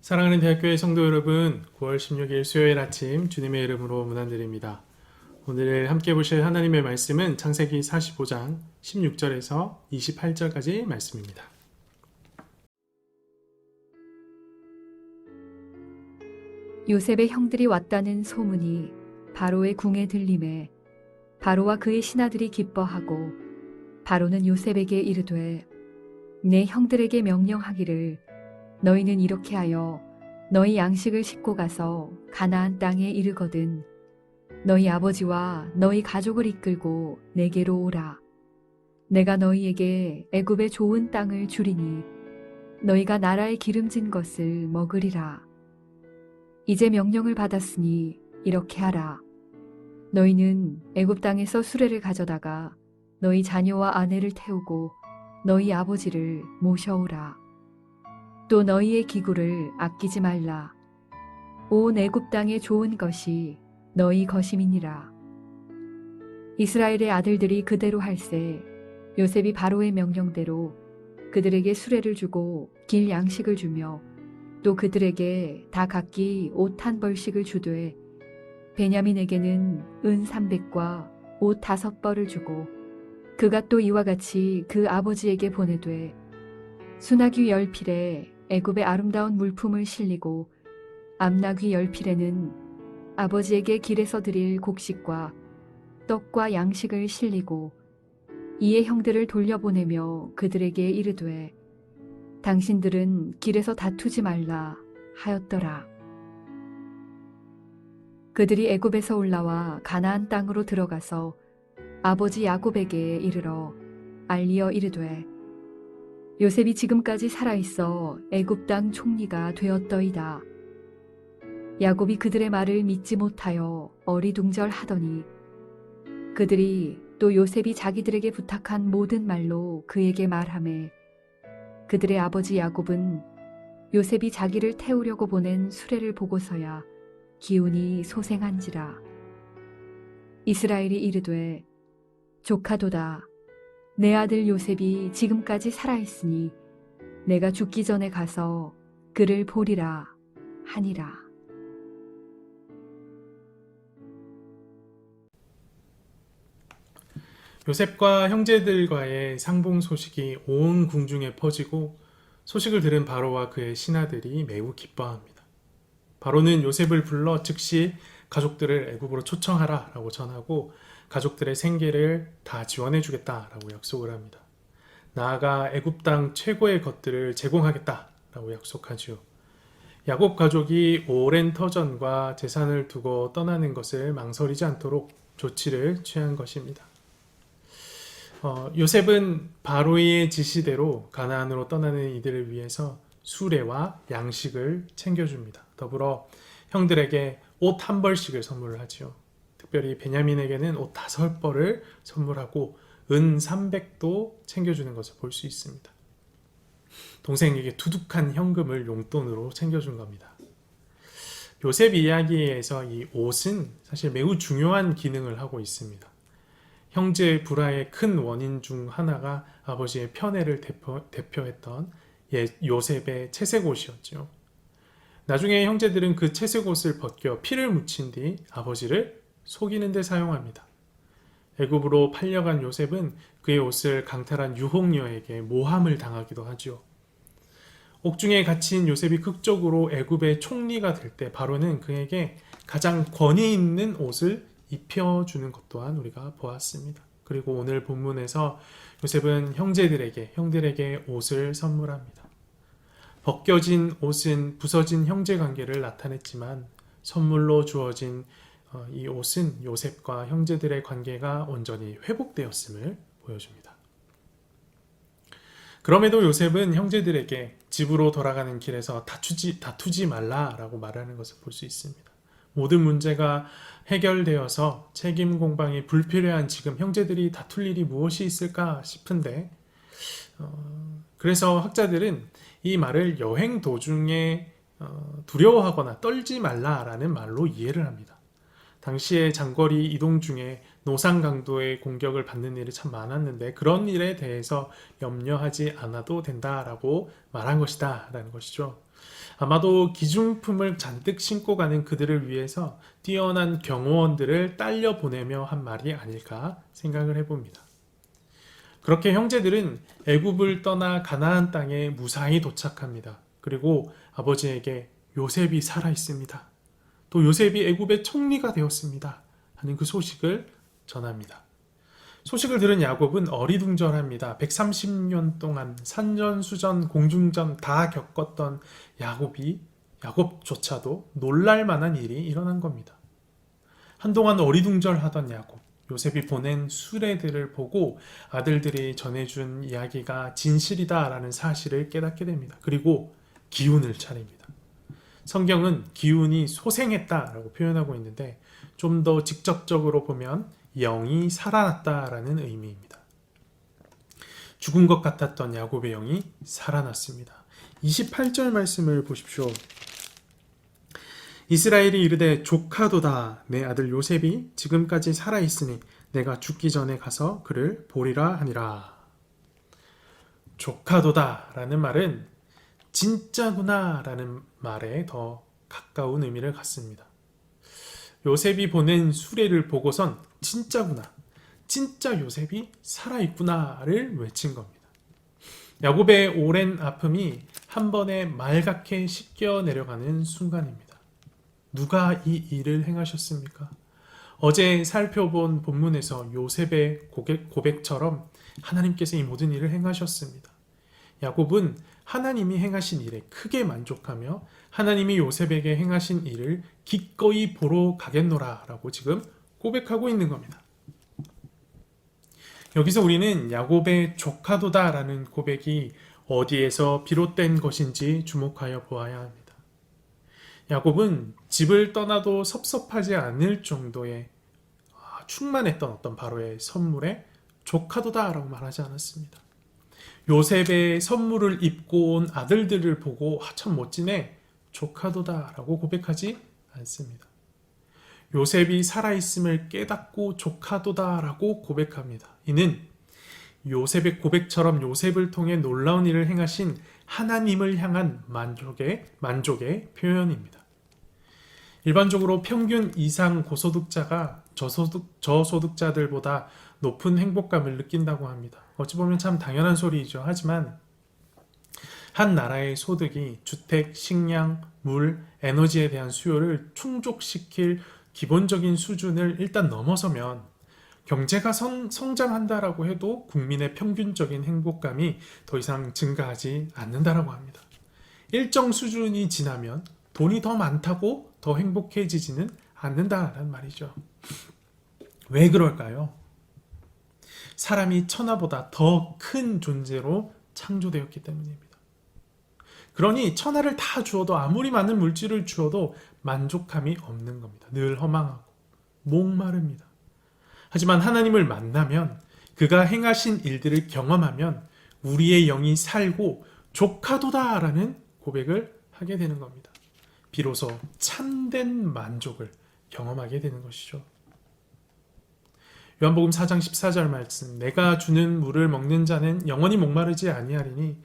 사랑하는 대학교의 성도 여러분, 9월 16일 수요일 아침 주님의 이름으로 문안드립니다. 오늘 함께 보실 하나님의 말씀은 창세기 45장 16절에서 28절까지 말씀입니다. 요셉의 형들이 왔다는 소문이 바로의 궁에 들림에 바로와 그의 신하들이 기뻐하고 바로는 요셉에게 이르되 내 형들에게 명령하기를 너희는 이렇게 하여 너희 양식을 싣고 가서 가나안 땅에 이르거든 너희 아버지와 너희 가족을 이끌고 내게로 오라 내가 너희에게 애굽의 좋은 땅을 주리니 너희가 나라의 기름진 것을 먹으리라 이제 명령을 받았으니 이렇게 하라. 너희는 애굽 땅에서 수레를 가져다가 너희 자녀와 아내를 태우고 너희 아버지를 모셔오라. 또 너희의 기구를 아끼지 말라. 온 애굽 땅에 좋은 것이 너희 것임이니라. 이스라엘의 아들들이 그대로 할세 요셉이 바로의 명령대로 그들에게 수레를 주고 길 양식을 주며 또 그들에게 다 각기 옷 한 벌씩을 주되 베냐민에게는 은 300과 옷 다섯 벌을 주고 그가 또 이와 같이 그 아버지에게 보내되 수나귀 열 필에 애굽의 아름다운 물품을 실리고 암나귀 열 필에는 아버지에게 길에서 드릴 곡식과 떡과 양식을 실리고 이에 형들을 돌려보내며 그들에게 이르되 당신들은 길에서 다투지 말라 하였더라. 그들이 애굽에서 올라와 가나안 땅으로 들어가서 아버지 야곱에게 이르러 알리어 이르되 요셉이 지금까지 살아 있어 애굽 땅 총리가 되었더이다. 야곱이 그들의 말을 믿지 못하여 어리둥절하더니 그들이 또 요셉이 자기들에게 부탁한 모든 말로 그에게 말하매 그들의 아버지 야곱은 요셉이 자기를 태우려고 보낸 수레를 보고서야 기운이 소생한지라. 이스라엘이 이르되 조카도다. 내 아들 요셉이 지금까지 살아있으니 내가 죽기 전에 가서 그를 보리라 하니라. 요셉과 형제들과의 상봉 소식이 온 궁중에 퍼지고 소식을 들은 바로와 그의 신하들이 매우 기뻐합니다. 바로는 요셉을 불러 즉시 가족들을 애굽으로 초청하라라고 전하고 가족들의 생계를 다 지원해 주겠다라고 약속을 합니다. 나아가 애굽 땅 최고의 것들을 제공하겠다라고 약속하지요. 야곱 가족이 오랜 터전과 재산을 두고 떠나는 것을 망설이지 않도록 조치를 취한 것입니다. 어, 요셉은 바로의 지시대로 가나안으로 떠나는 이들을 위해서 수레와 양식을 챙겨줍니다. 더불어 형들에게 옷 한 벌씩을 선물을 하지요. 특별히 베냐민에게는 옷 다섯 벌을 선물하고 은 300도 챙겨주는 것을 볼 수 있습니다. 동생에게 두둑한 현금을 용돈으로 챙겨준 겁니다. 요셉 이야기에서 이 옷은 사실 매우 중요한 기능을 하고 있습니다. 형제 불화의 큰 원인 중 하나가 아버지의 편애를 대표, 대표했던 예, 요셉의 채색 옷이었죠. 나중에 형제들은 그 채색 옷을 벗겨 피를 묻힌 뒤 아버지를 속이는 데 사용합니다. 애굽으로 팔려간 요셉은 그의 옷을 강탈한 유혹녀에게 모함을 당하기도 하죠. 옥중에 갇힌 요셉이 극적으로 애굽의 총리가 될 때 바로는 그에게 가장 권위 있는 옷을 입혀주는 것 또한 우리가 보았습니다. 그리고 오늘 본문에서 요셉은 형제들에게 형들에게 옷을 선물합니다. 벗겨진 옷은 부서진 형제 관계를 나타냈지만 선물로 주어진 어, 이 옷은 요셉과 형제들의 관계가 온전히 회복되었음을 보여줍니다. 그럼에도 요셉은 형제들에게 집으로 돌아가는 길에서 다투지, 다투지 말라라고 말하는 것을 볼 수 있습니다. 모든 문제가 해결되어서 책임 공방이 불필요한 지금 형제들이 다툴 일이 무엇이 있을까 싶은데, 어, 그래서 학자들은 이 말을 여행 도중에 어, 두려워하거나 떨지 말라라는 말로 이해를 합니다. 당시에 장거리 이동 중에 노상 강도의 공격을 받는 일이 참 많았는데 그런 일에 대해서 염려하지 않아도 된다라고 말한 것이다라는 것이죠. 아마도 기중품을 잔뜩 신고 가는 그들을 위해서 뛰어난 경호원들을 딸려 보내며 한 말이 아닐까 생각을 해봅니다. 그렇게 형제들은 애굽을 떠나 가나안 땅에 무사히 도착합니다. 그리고 아버지에게 요셉이 살아 있습니다. 또 요셉이 애굽의 총리가 되었습니다. 하는 그 소식을 전합니다. 소식을 들은 야곱은 어리둥절합니다. 130년 동안 산전수전 공중전 다 겪었던 야곱이 야곱조차도 놀랄 만한 일이 일어난 겁니다. 한동안 어리둥절하던 야곱, 요셉이 보낸 수레들을 보고 아들들이 전해준 이야기가 진실이다라는 사실을 깨닫게 됩니다. 그리고 기운을 차립니다. 성경은 기운이 소생했다라고 표현하고 있는데 좀 더 직접적으로 보면 영이 살아났다라는 의미입니다. 죽은 것 같았던 야곱의 영이 살아났습니다. 28절 말씀을 보십시오. 이스라엘이 이르되 조카도다 내 아들 요셉이 지금까지 살아 있으니 내가 죽기 전에 가서 그를 보리라 하니라. 조카도다라는 말은 진짜구나 라는 말에 더 가까운 의미를 갖습니다. 요셉이 보낸 수레를 보고선 진짜구나, 진짜 요셉이 살아있구나를 외친 겁니다. 야곱의 오랜 아픔이 한 번에 말갛게 씻겨 내려가는 순간입니다. 누가 이 일을 행하셨습니까? 어제 살펴본 본문에서 요셉의 고백, 고백처럼 하나님께서 이 모든 일을 행하셨습니다. 야곱은 하나님이 행하신 일에 크게 만족하며 하나님이 요셉에게 행하신 일을 기꺼이 보러 가겠노라 라고 지금 고백하고 있는 겁니다. 여기서 우리는 야곱의 조카도다 라는 고백이 어디에서 비롯된 것인지 주목하여 보아야 합니다. 야곱은 집을 떠나도 섭섭하지 않을 정도의 아, 충만했던 어떤 바로의 선물에 조카도다 라고 말하지 않았습니다. 요셉의 선물을 입고 온 아들들을 보고 아, 참 멋지네 조카도다 라고 고백하지 않습니다. 요셉이 살아있음을 깨닫고 조카도다 라고 고백합니다. 이는 요셉의 고백처럼 요셉을 통해 놀라운 일을 행하신 하나님을 향한 만족의, 만족의 표현입니다. 일반적으로 평균 이상 고소득자가 저소득, 저소득자들보다 높은 행복감을 느낀다고 합니다. 어찌 보면 참 당연한 소리이죠. 하지만 한 나라의 소득이 주택, 식량, 물, 에너지에 대한 수요를 충족시킬 기본적인 수준을 일단 넘어서면 경제가 성, 성장한다라고 해도 국민의 평균적인 행복감이 더 이상 증가하지 않는다라고 합니다. 일정 수준이 지나면 돈이 더 많다고 더 행복해지지는 않는다라는 말이죠. 왜 그럴까요? 사람이 천하보다 더 큰 존재로 창조되었기 때문입니다. 그러니 천하를 다 주어도 아무리 많은 물질을 주어도 만족함이 없는 겁니다. 늘 허망하고 목마릅니다. 하지만 하나님을 만나면 그가 행하신 일들을 경험하면 우리의 영이 살고 조카도다라는 고백을 하게 되는 겁니다. 비로소 참된 만족을 경험하게 되는 것이죠. 요한복음 4장 14절 말씀 내가 주는 물을 먹는 자는 영원히 목마르지 아니하리니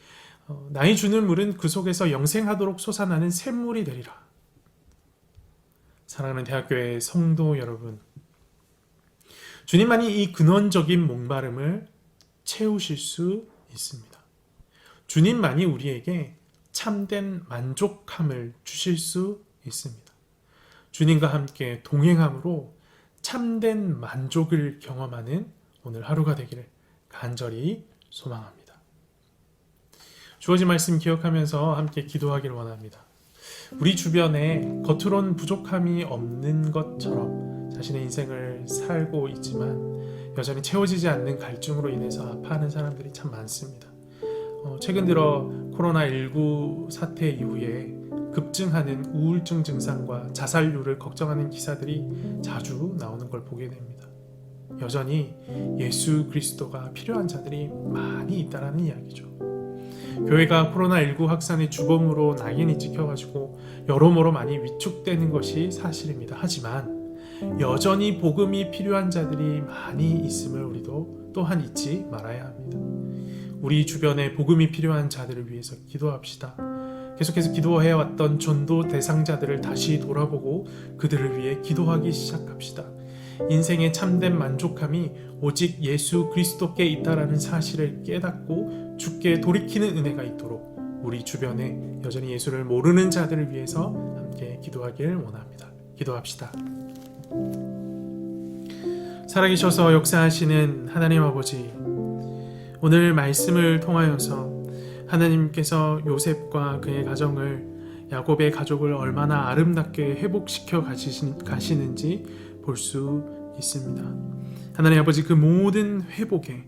어, 나의 주는 물은 그 속에서 영생하도록 솟아나는 샘물이 되리라. 사랑하는 대학교의 성도 여러분, 주님만이 이 근원적인 목마름을 채우실 수 있습니다. 주님만이 우리에게 참된 만족함을 주실 수 있습니다. 주님과 함께 동행함으로 참된 만족을 경험하는 오늘 하루가 되기를 간절히 소망합니다. 주어진 말씀 기억하면서 함께 기도하기를 원합니다. 우리 주변에 겉으론 부족함이 없는 것처럼 자신의 인생을 살고 있지만 여전히 채워지지 않는 갈증으로 인해서 아파하는 사람들이 참 많습니다. 어, 최근 들어 코로나19 사태 이후에 급증하는 우울증 증상과 자살률을 걱정하는 기사들이 자주 나오는 걸 보게 됩니다. 여전히 예수 그리스도가 필요한 자들이 많이 있다라는 이야기죠. 교회가 코로나19 확산의 주범으로 낙인이 찍혀가지고 여러모로 많이 위축되는 것이 사실입니다. 하지만 여전히 복음이 필요한 자들이 많이 있음을 우리도 또한 잊지 말아야 합니다. 우리 주변에 복음이 필요한 자들을 위해서 기도합시다. 계속해서 기도해왔던 전도 대상자들을 다시 돌아보고 그들을 위해 기도하기 시작합시다. 인생의 참된 만족함이 오직 예수 그리스도께 있다라는 사실을 깨닫고 죽게 돌이키는 은혜가 있도록 우리 주변에 여전히 예수를 모르는 자들을 위해서 함께 기도하길 원합니다. 기도합시다. 살아계셔서 역사하시는 하나님 아버지, 오늘 말씀을 통하여서 하나님께서 요셉과 그의 가정을 야곱의 가족을 얼마나 아름답게 회복시켜 가시는지 볼 수 있습니다. 하나님 아버지 그 모든 회복의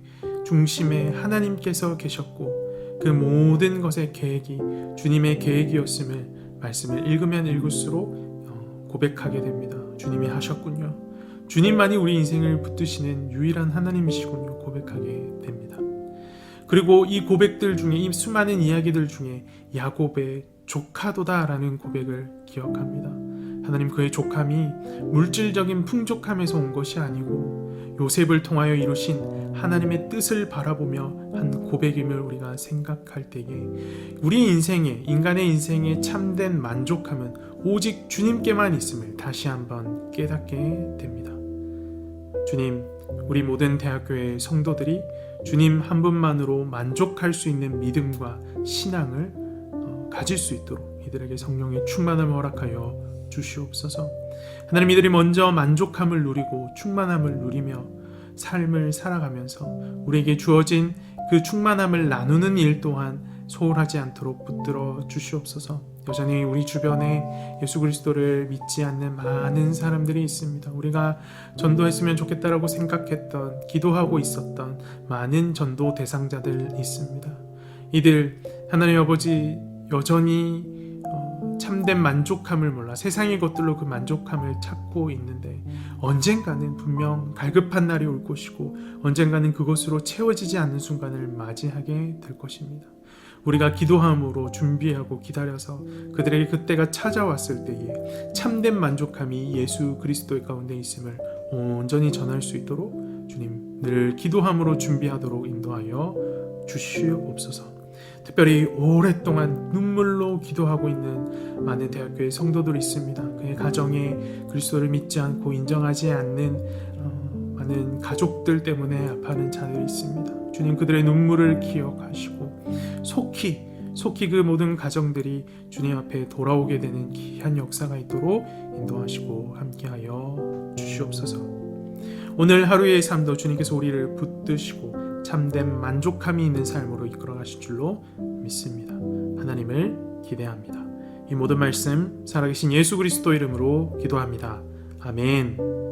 중심에 하나님께서 계셨고 그 모든 것의 계획이 주님의 계획이었음을 말씀을 읽으면 읽을수록 어, 고백하게 됩니다. 주님이 하셨군요. 주님만이 우리 인생을 붙드시는 유일한 하나님이시군요. 고백하게 됩니다. 그리고 이 고백들 중에 이 수많은 이야기들 중에 야곱의 조카도다라는 고백을 기억합니다. 하나님 그의 족함이 물질적인 풍족함에서 온 것이 아니고 요셉을 통하여 이루신 하나님의 뜻을 바라보며 한 고백임을 우리가 생각할 때에 우리 인생에 인간의 인생에 참된 만족함은 오직 주님께만 있음을 다시 한번 깨닫게 됩니다. 주님, 우리 모든 대학교의 성도들이 주님 한 분만으로 만족할 수 있는 믿음과 신앙을 어, 가질 수 있도록 이들에게 성령의 충만함을 허락하여 주시옵소서. 하나님 이들이 먼저 만족함을 누리고 충만함을 누리며 삶을 살아가면서 우리에게 주어진 그 충만함을 나누는 일 또한 소홀하지 않도록 붙들어 주시옵소서. 여전히 우리 주변에 예수 그리스도를 믿지 않는 많은 사람들이 있습니다. 우리가 전도했으면 좋겠다라고 생각했던 기도하고 있었던 많은 전도 대상자들 있습니다. 이들 하나님 아버지 여전히 어, 참된 만족함을 몰라 세상의 것들로 그 만족함을 찾고 있는데 언젠가는 분명 갈급한 날이 올 것이고 언젠가는 그것으로 채워지지 않는 순간을 맞이하게 될 것입니다. 우리가 기도함으로 준비하고 기다려서 그들에게 그때가 찾아왔을 때에 참된 만족함이 예수 그리스도의 가운데 있음을 온전히 전할 수 있도록 주님 늘 기도함으로 준비하도록 인도하여 주시옵소서. 특별히 오랫동안 눈물로 기도하고 있는 많은 대학교의 성도들이 있습니다. 그의 가정에 그리스도를 믿지 않고 인정하지 않는 어, 많은 가족들 때문에 아파하는 자들이 있습니다. 주님 그들의 눈물을 기억하시고 속히 속히 그 모든 가정들이 주님 앞에 돌아오게 되는 귀한 역사가 있도록 인도하시고 함께하여 주시옵소서. 오늘 하루의 삶도 주님께서 우리를 붙드시고 참된 만족함이 있는 삶으로 이끌어 가실 줄로 믿습니다. 하나님을 기대합니다. 이 모든 말씀 살아계신 예수 그리스도 이름으로 기도합니다. 아멘.